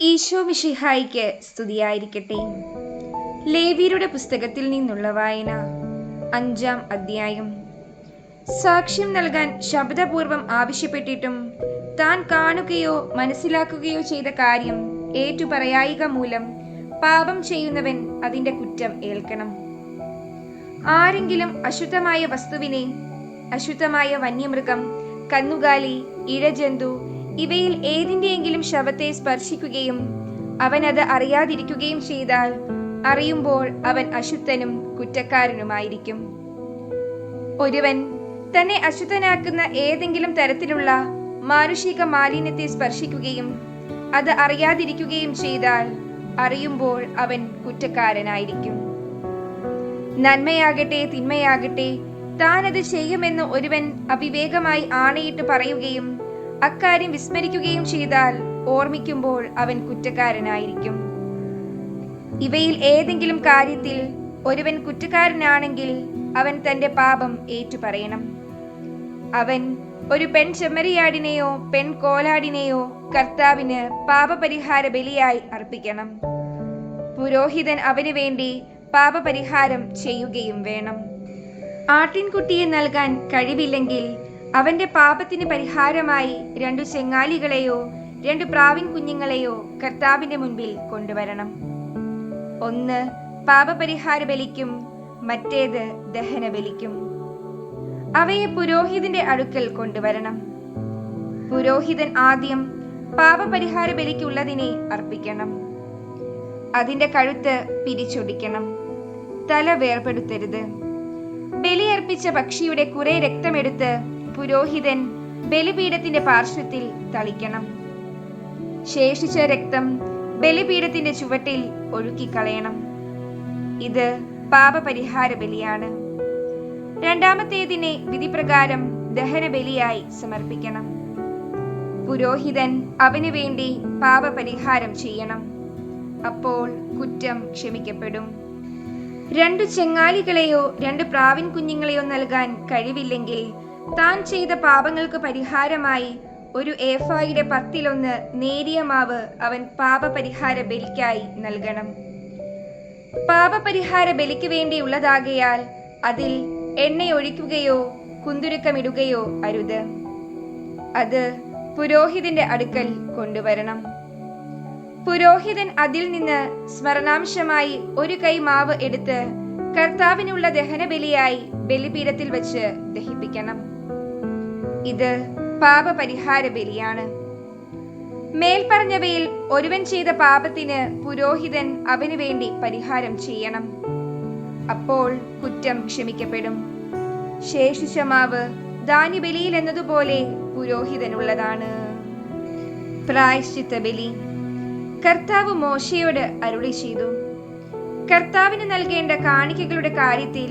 ഈശോ മിഷിഹായിക്ക് സ്തുതിയായിരിക്കട്ടെ. ലേവിയരുടെ പുസ്തകത്തിൽ നിന്നുള്ള വായന അഞ്ചാം അധ്യായം. സാക്ഷ്യം നൽകാൻ ശബ്ദപൂർവം ആവശ്യപ്പെട്ടിട്ടും താൻ കാണുകയോ മനസ്സിലാക്കുകയോ ചെയ്ത കാര്യം ഏറ്റുപറയായിക മൂലം പാപം ചെയ്യുന്നവൻ അതിന്റെ കുറ്റം ഏൽക്കണം. ആരെങ്കിലും അശുദ്ധമായ വസ്തുവിനെ അശുദ്ധമായ വന്യമൃഗം കന്നുകാലി ഇഴജന്തു ഇവയിൽ ഏതിന്റെയെങ്കിലും ശവത്തെ സ്പർശിക്കുകയും അവൻ അത് അറിയാതിരിക്കുകയും ചെയ്താൽ അറിയുമ്പോൾ അവൻ അശുദ്ധനും കുറ്റക്കാരനുമായിരിക്കും. ഒരുവൻ തന്നെ അശുദ്ധനാക്കുന്ന ഏതെങ്കിലും തരത്തിലുള്ള മാനുഷിക മാലിന്യത്തെ സ്പർശിക്കുകയും അത് അറിയാതിരിക്കുകയും ചെയ്താൽ അറിയുമ്പോൾ അവൻ കുറ്റക്കാരനായിരിക്കും. നന്മയാകട്ടെ തിന്മയാകട്ടെ താനത് ചെയ്യുമെന്ന് ഒരുവൻ അവിവേകമായി ആണയിട്ട് പറയുകയും അക്കാര്യം വിസ്മരിക്കുകയും ചെയ്താൽ ഓർമ്മിക്കുമ്പോൾ അവൻ കുറ്റക്കാരനായിരിക്കും. ഇവയിൽ ഏതെങ്കിലും കാര്യത്തിൽ ഒരുവൻ കുറ്റക്കാരനാണെങ്കിൽ അവൻ തന്റെ പാപം ഏറ്റുപറയണം. അവൻ ഒരു പെൺ ചെമ്മരിയാടിനെയോ പെൺ കോലാടിനെയോ കർത്താവിന് പാപപരിഹാര ബലിയായി അർപ്പിക്കണം. പുരോഹിതൻ അവന് വേണ്ടി പാപപരിഹാരം ചെയ്യുകയും വേണം. ആട്ടിൻകുട്ടിയെ നൽകാൻ കഴിവില്ലെങ്കിൽ അവന്റെ പാപത്തിന് പരിഹാരമായി രണ്ടു ചെങ്ങാലികളെയോ രണ്ടു പ്രാവിൻ കുഞ്ഞുങ്ങളെയോ കർത്താവിന്റെ മുൻപിൽ കൊണ്ടുവരണം. ഒന്ന് പാപപരിഹാര ബലിക്കും മറ്റേത് ദഹന ബലിക്കും അവയെ പുരോഹിതന്റെ അടുക്കൽ കൊണ്ടുവരണം. പുരോഹിതൻ ആദ്യം പാപപരിഹാര ബലിക്കുള്ളതിനെ അർപ്പിക്കണം. അതിന്റെ കഴുത്ത് പിരിച്ചൊടിക്കണം. തല വേർപെടുത്തരുത്. ബലിയർപ്പിച്ച പക്ഷിയുടെ കുറെ രക്തമെടുത്ത് പുരോഹിതൻ ബലിപീഠത്തിന്റെ പാർശ്വത്തിൽ തളിക്കണം. ശേഷിച്ച രക്തം ബലിപീഠത്തിന്റെ ചുവട്ടിൽ ഒഴുക്കിക്കളയണം. ഇത് പാപപരിഹാര ബലിയാണ്. രണ്ടാമത്തേതിനെ വിധിപ്രകാരം ദഹനബലിയായി സമർപ്പിക്കണം. പുരോഹിതൻ അവന് വേണ്ടി പാപപരിഹാരം ചെയ്യണം. അപ്പോൾ കുറ്റം ക്ഷമിക്കപ്പെടും. രണ്ടു ചെങ്ങാലികളെയോ രണ്ട് പ്രാവിൻ കുഞ്ഞുങ്ങളെയോ നൽകാൻ കഴിവില്ലെങ്കിൽ താൻ ചെയ്ത പാപങ്ങൾക്ക് പരിഹാരമായി ഒരു ഏഫായുടെ പത്തിലൊന്ന് നേരിയ മാവ് അവൻ പാപപരിഹാര ബലിക്കായി നൽകണം. പാപപരിഹാര ബലിക്ക് വേണ്ടിയുള്ളതാകയാൽ അതിൽ എണ്ണയൊഴിക്കുകയോ കുന്തുരുക്കമിടുകയോ അരുത്. അത് പുരോഹിതന്റെ അടുക്കൽ കൊണ്ടുവരണം. പുരോഹിതൻ അതിൽ നിന്ന് സ്മരണാംശമായി ഒരു കൈ മാവ് എടുത്ത് കർത്താവിനുള്ള ദഹനബലിയായി ബലിപീഠത്തിൽ വെച്ച് ദഹിപ്പിക്കണം. ഇത് പാപപരിഹാര ബലിയാണ്. മേൽപ്പറഞ്ഞവയിൽ ഒരുവൻ ചെയ്ത പാപത്തിന് പുരോഹിതൻ അവന് വേണ്ടി പരിഹാരം ചെയ്യണം. അപ്പോൾ കുറ്റം ക്ഷമിക്കപ്പെടും. ശേഷിച്ച മാവ് ദാനിബലിയിൽ എന്നതുപോലെ പുരോഹിതനുള്ളതാണ്. പ്രായശ്ചിത്ത ബലി. കർത്താവ് മോശയോട് അരുളി ചെയ്തു. കർത്താവിന് നൽകേണ്ട കാണിക്കകളുടെ കാര്യത്തിൽ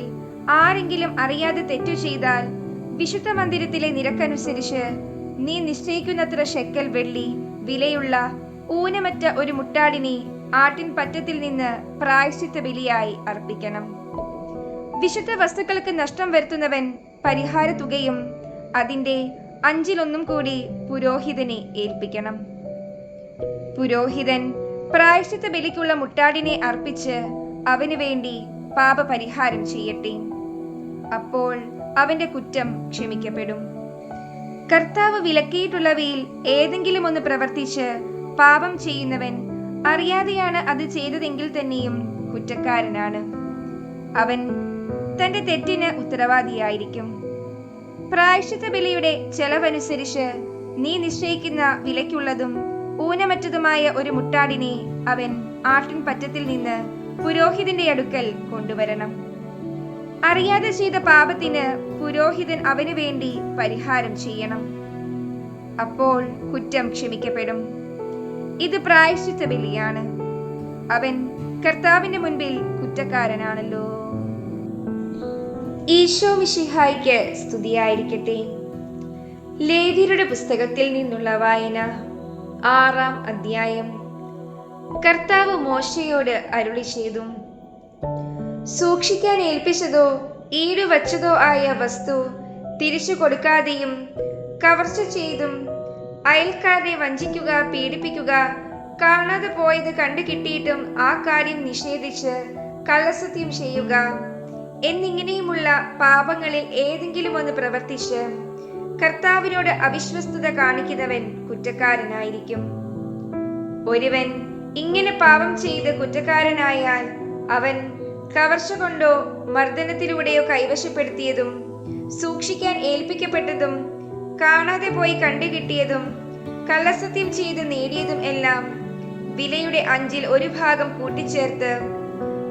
ആരെങ്കിലും അറിയാതെ തെറ്റു ചെയ്താൽ വിശുദ്ധ മന്ദിരത്തിലെ നിരക്കനുസരിച്ച് നീ നിശ്ചയിക്കുന്നത്ര ഷെക്കൽ വെള്ളി വിലയുള്ള ഊനമറ്റ ഒരു മുട്ടാടിനെ ആട്ടിൻ പറ്റത്തിൽ നിന്ന് പ്രായശ്ചിത്ത ബലിയായി അർപ്പിക്കണം. വിശുദ്ധ വസ്തുക്കൾക്ക് നഷ്ടം വരുത്തുന്നവൻ പരിഹാര തുകയും അതിന്റെ അഞ്ചിലൊന്നും കൂടി പുരോഹിതനെ ഏൽപ്പിക്കണം. പുരോഹിതൻ പ്രായശ്ചിത്ത ബലിക്കുള്ള മുട്ടാടിനെ അർപ്പിച്ച് അവന് വേണ്ടി പാപപരിഹാരം ചെയ്യട്ടെ. അപ്പോൾ അവന്റെ കുറ്റം ക്ഷമിക്കപ്പെടും. കർത്താവ് വിലക്കിയിട്ടുള്ളവയിൽ ഏതെങ്കിലും ഒന്ന് പ്രവർത്തിച്ച് പാപം ചെയ്യുന്നവൻ അറിയാതെയാണ് അത് ചെയ്തതെങ്കിൽ തന്നെയും കുറ്റക്കാരനാണ്. അവൻ തന്റെ തെറ്റിന് ഉത്തരവാദിയായിരിക്കും. പ്രായശ്ചിത്ത ബലിയുടെ ചെലവനുസരിച്ച് നീ നിശ്ചയിക്കുന്ന വിലയ്ക്കുള്ളതും ഊനമറ്റതുമായ ഒരു മുട്ടാടിനെ അവൻ ആട്ടിൻ പറ്റത്തിൽ നിന്ന് പുരോഹിതന്റെ അടുക്കൽ കൊണ്ടുവരണം. അറിയാതെ ചെയ്ത പാപത്തിന് പുരോഹിതൻ അവന് വേണ്ടി പരിഹാരം ചെയ്യണം. അപ്പോൾ കുറ്റം ക്ഷമിക്കപ്പെടും. ഇത് പ്രായശ്ചിത്ത ബലിയാണ്. അവൻ കർത്താവിന്റെ മുൻപിൽ കുറ്റക്കാരനാണല്ലോ. ഈശോ മിഷിഹായിക്ക് സ്തുതിയായിരിക്കട്ടെ. ലേവിയരുടെ പുസ്തകത്തിൽ നിന്നുള്ള വായന ആറാം അധ്യായം. കർത്താവ് മോശയോട് അരുളി ചെയ്തു സൂക്ഷിക്കാൻ ഏൽപ്പിച്ചതോ ഈടുവച്ചതോ ആയ വസ്തു തിരിച്ചു കൊടുക്കാതെയും കവർച്ച ചെയ്തും അയൽക്കാരെ വഞ്ചിക്കുക പീഡിപ്പിക്കുക കാണാതെ പോയത് കണ്ടു കിട്ടിയിട്ടും ആ കാര്യം നിഷേധിച്ച് കള്ളസത്യം ചെയ്യുക എന്നിങ്ങനെയുമുള്ള പാപങ്ങളിൽ ഏതെങ്കിലും ഒന്ന് പ്രവർത്തിച്ച് കർത്താവിനോട് അവിശ്വസ്തത കാണിക്കുന്നവൻ കുറ്റക്കാരനായിരിക്കും. ഒരുവൻ ഇങ്ങനെ പാപം ചെയ്ത് കുറ്റക്കാരനായാൽ അവൻ കവർച്ച കൊണ്ടോ മർദ്ദനത്തിലൂടെയോ കൈവശപ്പെടുത്തിയതും സൂക്ഷിക്കാൻ ഏൽപ്പിക്കപ്പെട്ടതും കാണാതെ പോയി കണ്ടുകിട്ടിയതും കള്ളസത്യം ചെയ്ത് നേടിയതും എല്ലാം വിലയുടെ അഞ്ചിൽ ഒരു ഭാഗം കൂട്ടിച്ചേർത്ത്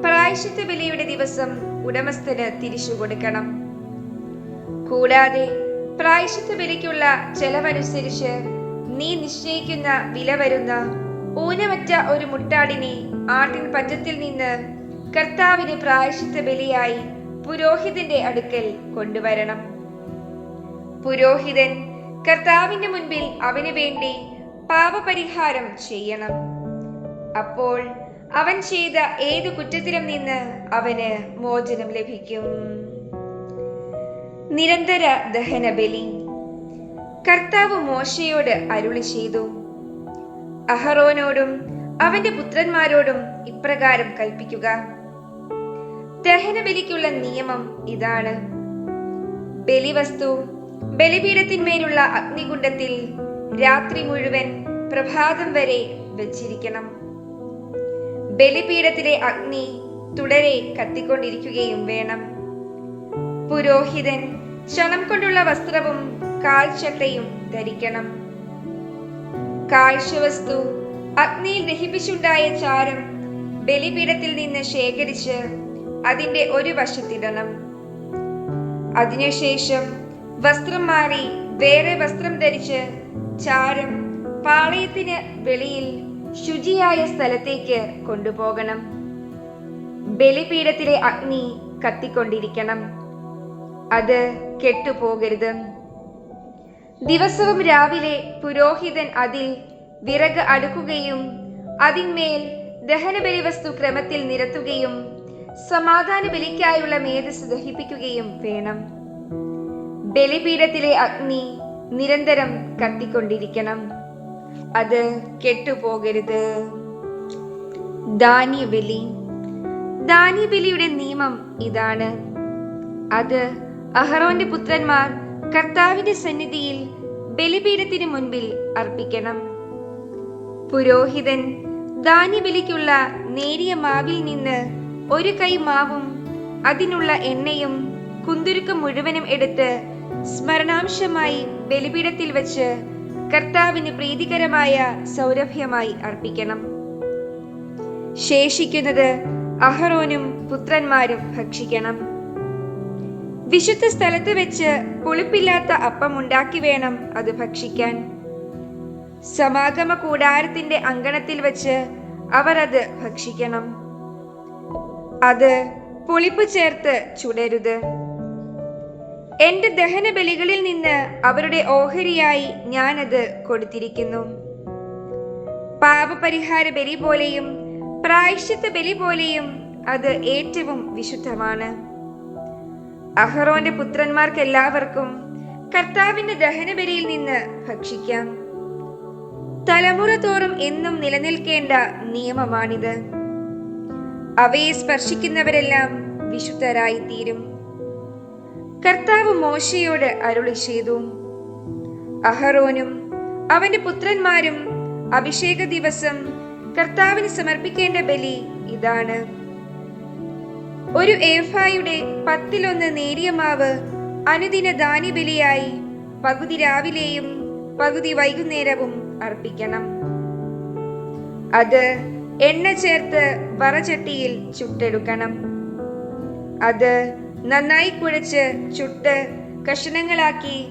പ്രായശ്ചിത്ത വിലയുടെ ദിവസം ഉടമസ്ഥന് തിരിച്ചു കൊടുക്കണം. കൂടാതെ പ്രായശ്ചിത്ത വിലയ്ക്കുള്ള ചെലവനുസരിച്ച് നീ നിശ്ചയിക്കുന്ന വില വരുന്ന ഊനമറ്റ ഒരു മുട്ടാടിനെ ആട്ടിൻ പറ്റത്തിൽ നിന്ന് കർത്താവിന് പ്രായശ്ചിത്ത ബലിയായി പുരോഹിതന്റെ അടുക്കൽ കൊണ്ടുവരണം. പുരോഹിതൻ കർത്താവിന്റെ മുൻപിൽ അവന് വേണ്ടി പാപപരിഹാരം ചെയ്യണം. അപ്പോൾ അവൻ ചെയ്ത ഏതു കുറ്റത്തിലും നിന്ന് അവന് മോചനം ലഭിക്കും. നിരന്തര ദഹനബലി. കർത്താവ് മോശയോട് അരുളി ചെയ്തു. അഹറോനോടും അവന്റെ പുത്രന്മാരോടും ഇപ്രകാരം കൽപ്പിക്കുക. ദഹനബലിക്കുള്ള നിയമം ഇതാണ്. ബലിവസ്തു ബലിപീഠത്തിന്മേലുള്ള അഗ്നികുണ്ഡത്തിൽ രാത്രി മുഴുവൻ പ്രഭാതം വരെ വച്ചിരിക്കണം. ബലിപീഠത്തിലെ അഗ്നി തുടരെ കത്തിക്കൊണ്ടിരിക്കുകയും വേണം. പുരോഹിതൻ ക്ഷണം കൊണ്ടുള്ള വസ്ത്രവും കാൽച്ചട്ടയും ധരിക്കണം. കാഴ്ചവസ്തു അഗ്നിയിൽ ദഹിപ്പിച്ചുണ്ടായ ചാരം ബലിപീഠത്തിൽ നിന്ന് ശേഖരിച്ച് അതിന്റെ ഒരു വശത്തിടണം. അതിനുശേഷം വസ്ത്രം മാറി വേറെ വസ്ത്രം ധരിച്ച് ചാരം പാളയത്തിന് വെളിയിൽ ശുചിയായ സ്ഥലത്തേക്ക് കൊണ്ടുപോകണം. ബലിപീഠത്തിലെ അഗ്നി കത്തിക്കൊണ്ടിരിക്കണം. അത് കെട്ടുപോകരുത്. ദിവസവും രാവിലെ പുരോഹിതൻ അതിൽ വിറക് അടുക്കുകയും അതിന്മേൽ ദഹനബലി വസ്തു ക്രമത്തിൽ നിരത്തുകയും സമാധാന ബലിക്കായുള്ള മേധസ് ദഹിപ്പിക്കുകയും വേണം. ബലിപീഠത്തിലെ അഗ്നി നിരന്തരം കത്തിക്കൊണ്ടിരിക്കണം. അത് കെട്ടുപോകരുത്. ധാന്യബലി. ധാന്യബലിയുടെ നിയമം ഇതാണ്. അത് അഹറോന്റെ പുത്രന്മാർ കർത്താവിന്റെ സന്നിധിയിൽ ബലിപീഠത്തിന് മുൻപിൽ അർപ്പിക്കണം. പുരോഹിതൻ ധാന്യബലിക്കുള്ള നേരിയ മാവിൽ നിന്ന് ഒരു കൈ മാവും അതിനുള്ള എണ്ണയും കുന്തുരുക്കം മുഴുവനും എടുത്ത് സ്മരണാംശമായി ബലിപീഠത്തിൽ വെച്ച് കർത്താവിന് പ്രീതികരമായ സൗരഭ്യമായി അർപ്പിക്കണം. ശേഷിക്കുന്നത് അഹറോനും പുത്രന്മാരും ഭക്ഷിക്കണം. വിശുദ്ധ സ്ഥലത്ത് വെച്ച് പുളിപ്പില്ലാത്ത അപ്പം ഉണ്ടാക്കി വേണം അത് ഭക്ഷിക്കാൻ. സമാഗമ കൂടാരത്തിന്റെ അങ്കണത്തിൽ വെച്ച് അവർ അത് ഭക്ഷിക്കണം. അത് പുളിപ്പ് ചേർത്ത് ചുടരുത്. എന്റെ ദഹനബലികളിൽ നിന്ന് അവരുടെ ഓഹരിയായി ഞാനത് കൊടുത്തിരിക്കുന്നു. പാപപരിഹാര ബലി പോലെയും പ്രായശ്ചിത്ത ബലി പോലെയും അത് ഏറ്റവും വിശുദ്ധമാണ്. അഹറോന്റെ പുത്രന്മാർക്കെല്ലാവർക്കും കർത്താവിന്റെ ദഹനബലിയിൽ നിന്ന് ഭക്ഷിക്കാം. തലമുറ തോറും എന്നും നിലനിൽക്കേണ്ട നിയമമാണിത്. അവയെ സ്പർശിക്കുന്നവരെല്ലാം വിശുദ്ധരായി തീരും കർത്താവ് മോശയോട് അരുളി ചെയ്തു. അഹറോനും അവന്റെ പുത്രന്മാരും അഭിഷേക ദിവസം കർത്താവിന് സമർപ്പിക്കേണ്ട ബലി ഇതാണ്. ഒരു ഏഫായുടെ പത്തിലൊന്ന് നേരിയ മാവ് അനുദിന ദാനിബലിയായി പകുതി രാവിലെയും പകുതി വൈകുന്നേരവും അർപ്പിക്കണം. അത് എണ്ണ ചേർത്ത് വറചട്ടിയിൽ ചുട്ടെടുക്കണം. അത് നന്നായി കുഴച്ച് ചുട്ട് കഷണങ്ങളാക്കി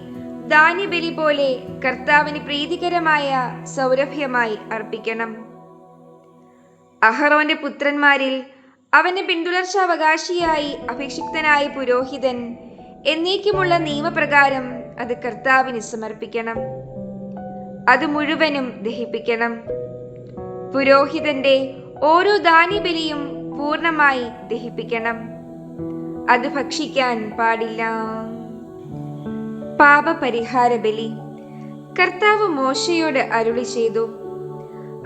ധാന്യബലി പോലെ കർത്താവിന് പ്രീതികരമായ സൗരഭ്യമായി അർപ്പിക്കണം. അഹറോന്റെ പുത്രന്മാരിൽ അവന് പിന്തുടർച്ചാവകാശിയായി അഭിഷിക്തനായ പുരോഹിതൻ എന്നേക്കുമുള്ള നിയമപ്രകാരം അത് കർത്താവിന് സമർപ്പിക്കണം. അത് മുഴുവനും ദഹിപ്പിക്കണം. പുരോഹിതന്റെ ഓരോ ദാനിബലിയും പൂർണമായി ദഹിപ്പിക്കണം. അത് ഭക്ഷിക്കാൻ പാടില്ല. പാപപരിഹാര ബലി കർത്താവ് മോശയോട് അരുളി ചെയ്തു.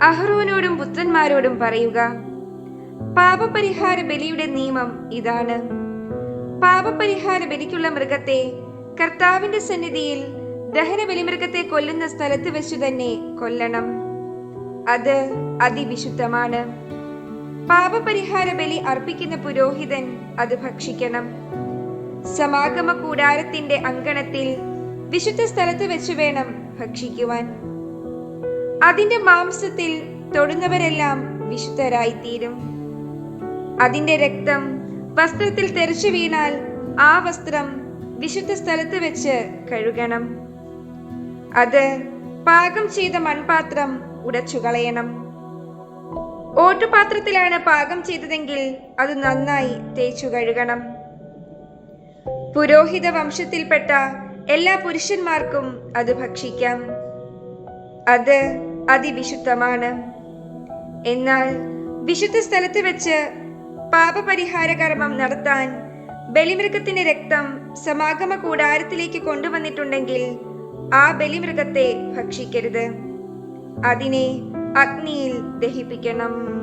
അഹ്റോനോടും പുത്രന്മാരോടും പറയുക പാപപരിഹാര ബലിയുടെ നിയമം ഇതാണ്. പാപപരിഹാര ബലിക്കുള്ള മൃഗത്തെ കർത്താവിന്റെ സന്നിധിയിൽ ദഹന ബലിമൃഗത്തെ കൊല്ലുന്ന സ്ഥലത്ത് വെച്ചു തന്നെ കൊല്ലണം. അത് അതിവിശുദ്ധമാണ്. പാപപരിഹാര ബലി അർപ്പിക്കുന്ന പുരോഹിതൻ അത് ഭക്ഷിക്കണം. സമാഗമ കൂടാരത്തിന്റെ അങ്കണത്തിൽ വിശുദ്ധ സ്ഥലത്ത് വെച്ച് വേണം ഭക്ഷിക്കുവാൻ. അതിന്റെ മാംസത്തിൽ തൊടുന്നവരെല്ലാം വിശുദ്ധരായിത്തീരും. അതിന്റെ രക്തം വസ്ത്രത്തിൽ തെറിച്ചു വീണാൽ ആ വസ്ത്രം വിശുദ്ധ സ്ഥലത്ത് വെച്ച് കഴുകണം. അത് പാകം ചെയ്ത മൺപാത്രം ഉടച്ചു കളയണം ഓട്ടുപാത്രത്തിലാണ് പാകം ചെയ്തതെങ്കിൽ അത് നന്നായി തേച്ചു കഴുകണം. പുരോഹിത വംശത്തിൽപ്പെട്ട എല്ലാ പുരുഷന്മാർക്കും അത് ഭക്ഷിക്കാം. അത് അതിവിശുദ്ധമാണ്. എന്നാൽ വിശുദ്ധ സ്ഥലത്ത് വെച്ച് പാപപരിഹാര കർമ്മം നടത്താൻ ബലിമൃഗത്തിന്റെ രക്തം സമാഗമ കൂടാരത്തിലേക്ക് കൊണ്ടുവന്നിട്ടുണ്ടെങ്കിൽ ആ ബലിമൃഗത്തെ ഭക്ഷിക്കരുത്. അതിനെ അഗ്നിയിൽ ദഹിപ്പിക്കണം.